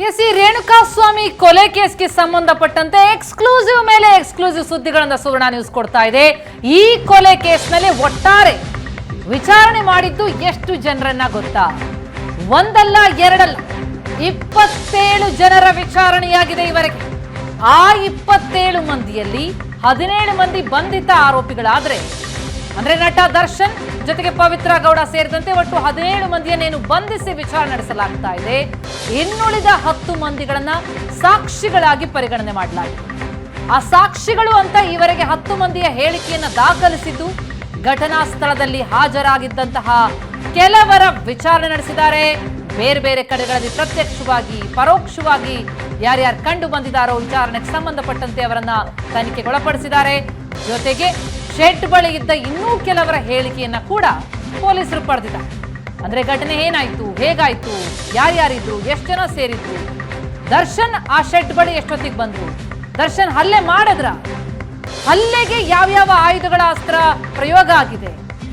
S, ಈ ರೇಣುಕಾ ಸ್ವಾಮಿ ಕೊಲೆ ಕೇಸ್ಗೆ ಸಂಬಂಧಪಟ್ಟಂತೆ ಎಕ್ಸ್ಕ್ಲೂಸಿವ್ ಮೇಲೆ ಎಕ್ಸ್ಕ್ಲೂಸಿವ್ ಸುದ್ದಿಗಳನ್ನ ಸುವರ್ಣ ನ್ಯೂಸ್ ಕೊಡ್ತಾ ಇದೆ. ಈ ಕೊಲೆ ಕೇಸ್ನಲ್ಲಿ ಒಟ್ಟಾರೆ ವಿಚಾರಣೆ ಮಾಡಿದ್ದು ಎಷ್ಟು ಜನರನ್ನ ಗೊತ್ತಾ? ಒಂದಲ್ಲ, ಎರಡಲ್ಲ, ಇಪ್ಪತ್ತೇಳು ಜನರ ವಿಚಾರಣೆಯಾಗಿದೆ ಇವರಿಗೆ. ಆ ಇಪ್ಪತ್ತೇಳು ಮಂದಿಯಲ್ಲಿ ಹದಿನೇಳು ಮಂದಿ ಬಂಧಿತ ಆರೋಪಿಗಳಾದ್ರೆ ಅಂದ್ರೆ ನಟ ದರ್ಶನ್ ಜೊತೆಗೆ ಪವಿತ್ರ ಗೌಡ ಸೇರಿದಂತೆ ಒಟ್ಟು ಹದಿನೇಳು ಮಂದಿಯನ್ನೇನು ಬಂಧಿಸಿ ವಿಚಾರಣೆ ನಡೆಸಲಾಗ್ತಾ ಇದೆ. ಇನ್ನುಳಿದ ಹತ್ತು ಮಂದಿಗಳನ್ನ ಸಾಕ್ಷಿಗಳಾಗಿ ಪರಿಗಣನೆ ಮಾಡಲಾಗಿದೆ. ಆ ಸಾಕ್ಷಿಗಳು ಅಂತ ಈವರೆಗೆ ಹತ್ತು ಮಂದಿಯ ಹೇಳಿಕೆಯನ್ನ ದಾಖಲಿಸಿದ್ದು ಘಟನಾ ಸ್ಥಳದಲ್ಲಿ ಹಾಜರಾಗಿದ್ದಂತಹ ಕೆಲವರ ವಿಚಾರಣೆ ನಡೆಸಿದ್ದಾರೆ. ಬೇರೆ ಬೇರೆ ಕಡೆಗಳಲ್ಲಿ ಪ್ರತ್ಯಕ್ಷವಾಗಿ, ಪರೋಕ್ಷವಾಗಿ ಯಾರ್ಯಾರು ಕಂಡು ಬಂದಿದ್ದಾರೋ ವಿಚಾರಣೆಗೆ ಸಂಬಂಧಪಟ್ಟಂತೆ ಅವರನ್ನ ತನಿಖೆಗೊಳಪಡಿಸಿದ್ದಾರೆ ಜೊತೆಗೆ ಶೆಡ್ ಬಳಿ ಇದ್ದ ಇನ್ನೂ ಕೆಲವರ ಹೇಳಿಕೆಯನ್ನ ಕೂಡ ಪೊಲೀಸರು ಪಡೆದಿದ್ದಾರೆ. ಅಂದ್ರೆ ಘಟನೆ ಏನಾಯ್ತು? ಹೇಗಾಯ್ತು? ಯಾರ್ಯಾರಿದ್ರು? ಎಷ್ಟು ಜನ ಸೇರಿದ್ರು? ದರ್ಶನ್ ಆ ಶೆಡ್ ಬಳಿ ಎಷ್ಟೊತ್ತಿಗೆ ಬಂದ್ರು? ದರ್ಶನ್ ಹಲ್ಲೆ ಮಾಡಿದ್ರ? ಹಲ್ಲೆಗೆ ಯಾವ್ಯಾವ ಆಯುಧಗಳ ಅಸ್ತ್ರ ಪ್ರಯೋಗ ಆಗಿದೆ?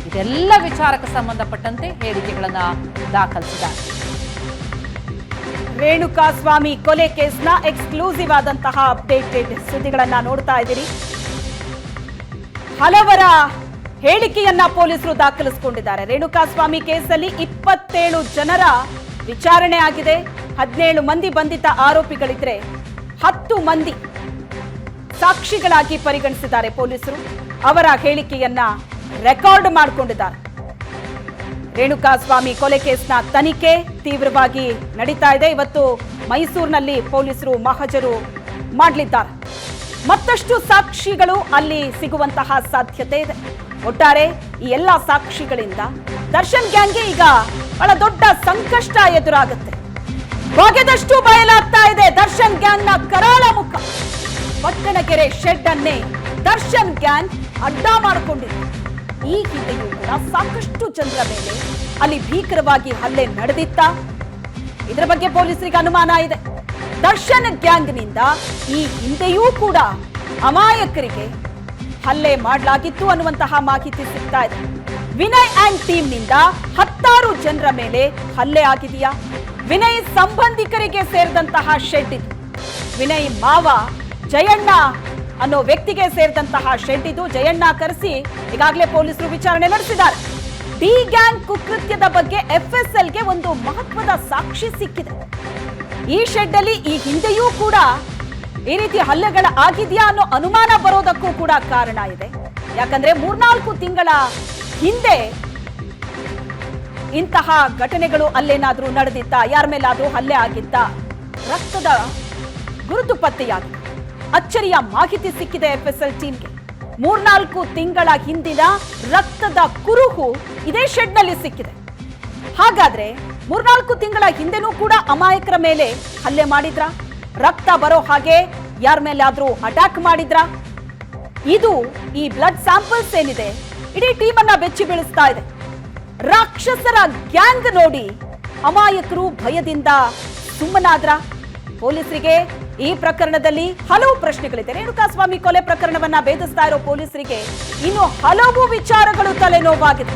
ಇದೆಲ್ಲ ವಿಚಾರಕ್ಕೆ ಸಂಬಂಧಪಟ್ಟಂತೆ ಹೇಳಿಕೆಗಳನ್ನ ದಾಖಲಿಸಿದ್ದಾರೆ. ರೇಣುಕಾ ಸ್ವಾಮಿ ಕೊಲೆ ಕೇಸ್ನ ಎಕ್ಸ್ಕ್ಲೂಸಿವ್ ಆದಂತಹ ಅಪ್ಡೇಟೆಡ್ ಸುದ್ದಿಗಳನ್ನ ನೋಡ್ತಾ ಇದ್ದೀರಿ. ಹಲವರ ಹೇಳಿಕೆಯನ್ನ ಪೊಲೀಸರು ದಾಖಲಿಸಿಕೊಂಡಿದ್ದಾರೆ. ರೇಣುಕಾಸ್ವಾಮಿ ಕೇಸಲ್ಲಿ ಇಪ್ಪತ್ತೇಳು ಜನರ ವಿಚಾರಣೆ ಆಗಿದೆ. ಹದಿನೇಳು ಮಂದಿ ಬಂಧಿತ ಆರೋಪಿಗಳಿದ್ರೆ ಹತ್ತು ಮಂದಿ ಸಾಕ್ಷಿಗಳಾಗಿ ಪರಿಗಣಿಸಿದ್ದಾರೆ ಪೊಲೀಸರು. ಅವರ ಹೇಳಿಕೆಯನ್ನ ರೆಕಾರ್ಡ್ ಮಾಡಿಕೊಂಡಿದ್ದಾರೆ. ರೇಣುಕಾಸ್ವಾಮಿ ಕೊಲೆ ಕೇಸ್ನ ತನಿಖೆ ತೀವ್ರವಾಗಿ ನಡೀತಾ ಇದೆ. ಇವತ್ತು ಮೈಸೂರಿನಲ್ಲಿ ಪೊಲೀಸರು ಮಹಜರು ಮಾಡಲಿದ್ದಾರೆ. ಮತ್ತಷ್ಟು ಸಾಕ್ಷಿಗಳು ಅಲ್ಲಿ ಸಿಗುವಂತಹ ಸಾಧ್ಯತೆ ಇದೆ. ಒಟ್ಟಾರೆ ಈ ಎಲ್ಲ ಸಾಕ್ಷಿಗಳಿಂದ ದರ್ಶನ್ ಗ್ಯಾಂಗ್ಗೆ ಈಗ ಬಹಳ ದೊಡ್ಡ ಸಂಕಷ್ಟ ಎದುರಾಗುತ್ತೆ. ಬಗೆದಷ್ಟು ಬಯಲಾಗ್ತಾ ಇದೆ ದರ್ಶನ್ ಗ್ಯಾಂಗ್ನ ಕರಾಳ ಮುಖ. ಪಟ್ಟಣಗೆರೆ ಶೆಡ್ ಅನ್ನೇ ದರ್ಶನ್ ಗ್ಯಾಂಗ್ ಅಡ್ಡ ಮಾಡಿಕೊಂಡಿದೆ. ಈ ಹಿಂದೆಯೂ ಕೂಡ ಸಾಕಷ್ಟು ಜನರ ಮೇಲೆ ಅಲ್ಲಿ ಭೀಕರವಾಗಿ ಹಲ್ಲೆ ನಡೆದಿತ್ತ. ಇದರ ಬಗ್ಗೆ ಪೊಲೀಸರಿಗೆ ಅನುಮಾನ ಇದೆ. ದರ್ಶನ್ ಗ್ಯಾಂಗ್ನಿಂದ ಈ ಹಿಂದೆಯೂ ಕೂಡ ಅಮಾಯಕರಿಗೆ ಹಲ್ಲೆ ಮಾಡಲಾಗಿತ್ತು ಅನ್ನುವಂತಹ ಮಾಹಿತಿ ಸಿಗ್ತಾ ಇದೆ. ವಿನಯ್ ಆ್ಯಂಡ್ ಟೀಮ್ನಿಂದ ಹತ್ತಾರು ಜನರ ಮೇಲೆ ಹಲ್ಲೆ ಆಗಿದೆಯಾ? ವಿನಯ್ ಸಂಬಂಧಿಕರಿಗೆ ಸೇರಿದಂತಹ ಶೆಡ್ ಇದು. ವಿನಯ್ ಮಾವ ಜಯಣ್ಣ ಅನ್ನೋ ವ್ಯಕ್ತಿಗೆ ಸೇರಿದಂತಹ ಶೆಡ್ ಇದು. ಜಯಣ್ಣ ಕರೆಸಿ ಈಗಾಗಲೇ ಪೊಲೀಸರು ವಿಚಾರಣೆ ನಡೆಸಿದ್ದಾರೆ. ಡಿ ಗ್ಯಾಂಗ್ ಕುಕೃತ್ಯದ ಬಗ್ಗೆ ಎಫ್ಎಸ್ಎಲ್ಗೆ ಒಂದು ಮಹತ್ವದ ಸಾಕ್ಷಿ ಸಿಕ್ಕಿದೆ. ಈ ಶೆಡ್ ಅಲ್ಲಿ ಈ ಹಿಂದೆಯೂ ಕೂಡ ಈ ರೀತಿ ಹಲ್ಲೆಗಳ ಆಗಿದೆಯಾ ಅನ್ನೋ ಅನುಮಾನ ಬರೋದಕ್ಕೂ ಕೂಡ ಕಾರಣ ಇದೆ. ಯಾಕಂದ್ರೆ ಮೂರ್ನಾಲ್ಕು ತಿಂಗಳ ಹಿಂದೆ ಇಂತಹ ಘಟನೆಗಳು ಅಲ್ಲೇನಾದ್ರೂ ನಡೆದಿತ್ತ? ಯಾರ ಮೇಲಾದ್ರೂ ಹಲ್ಲೆ ಆಗಿತ್ತ? ರಕ್ತದ ಗುರುತು ಪತ್ತೆಯಾಗಿ ಅಚ್ಚರಿಯ ಮಾಹಿತಿ ಸಿಕ್ಕಿದೆ ಎಫ್ಎಸ್ಎಲ್ ಟೀಮ್ಗೆ ಮೂರ್ನಾಲ್ಕು ತಿಂಗಳ ಹಿಂದಿನ ರಕ್ತದ ಕುರುಹು ಇದೇ ಶೆಡ್ನಲ್ಲಿ ಸಿಕ್ಕಿದೆ. ಹಾಗಾದ್ರೆ ಮೂರ್ನಾಲ್ಕು ತಿಂಗಳ ಹಿಂದೆನೂ ಕೂಡ ಅಮಾಯಕರ ಮೇಲೆ ಹಲ್ಲೆ ಮಾಡಿದ್ರ? ರಕ್ತ ಬರೋ ಹಾಗೆ ಯಾರ ಮೇಲೆ ಆದ್ರೂ ಅಟ್ಯಾಕ್ ಮಾಡಿದ್ರ? ಇದು ಈ ಬ್ಲಡ್ ಸ್ಯಾಂಪಲ್ಸ್ ಏನಿದೆ? ಇಡೀ ಟೀಮ್ ಅನ್ನ ಬೆಚ್ಚಿ ಬೀಳಿಸ್ತಾ ಇದೆ. ರಾಕ್ಷಸರ ಗ್ಯಾಂಗ್ ನೋಡಿ ಅಮಾಯಕರು ಭಯದಿಂದ ಸುಮ್ಮನಾದ್ರ? ಪೊಲೀಸರಿಗೆ ಈ ಪ್ರಕರಣದಲ್ಲಿ ಹಲವು ಪ್ರಶ್ನೆಗಳಿದೆ. ರೇಣುಕಾಸ್ವಾಮಿ ಕೊಲೆ ಪ್ರಕರಣವನ್ನ ಭೇದಿಸ್ತಾ ಇರೋ ಪೊಲೀಸರಿಗೆ ಇನ್ನು ಹಲವು ವಿಚಾರಗಳು ತಲೆನೋವಾಗಿದೆ.